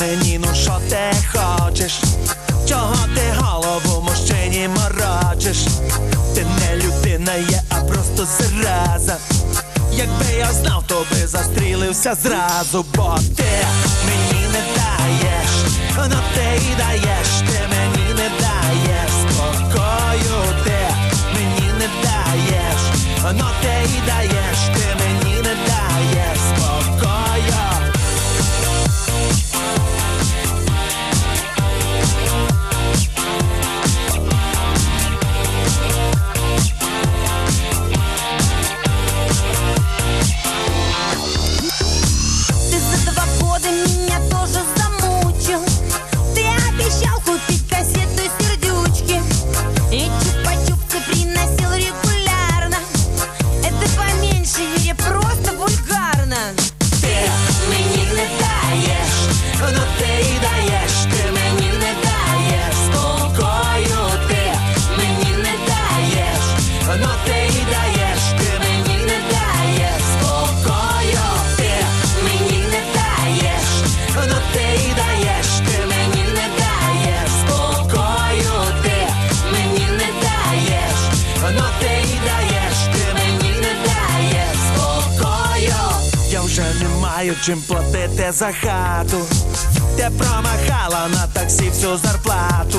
Мені, ну що ти хочеш? Чого ти голову мужчині морочиш? Ти не людина є, а просто зараза. Застрілився зразу, бо ти мені не даєш, ну ти й даєш, ти мені не даєш спокою, ти мені не даєш, ну ти й даєш, ти мені маю чим платити за хату. Ти промахала на таксі всю зарплату.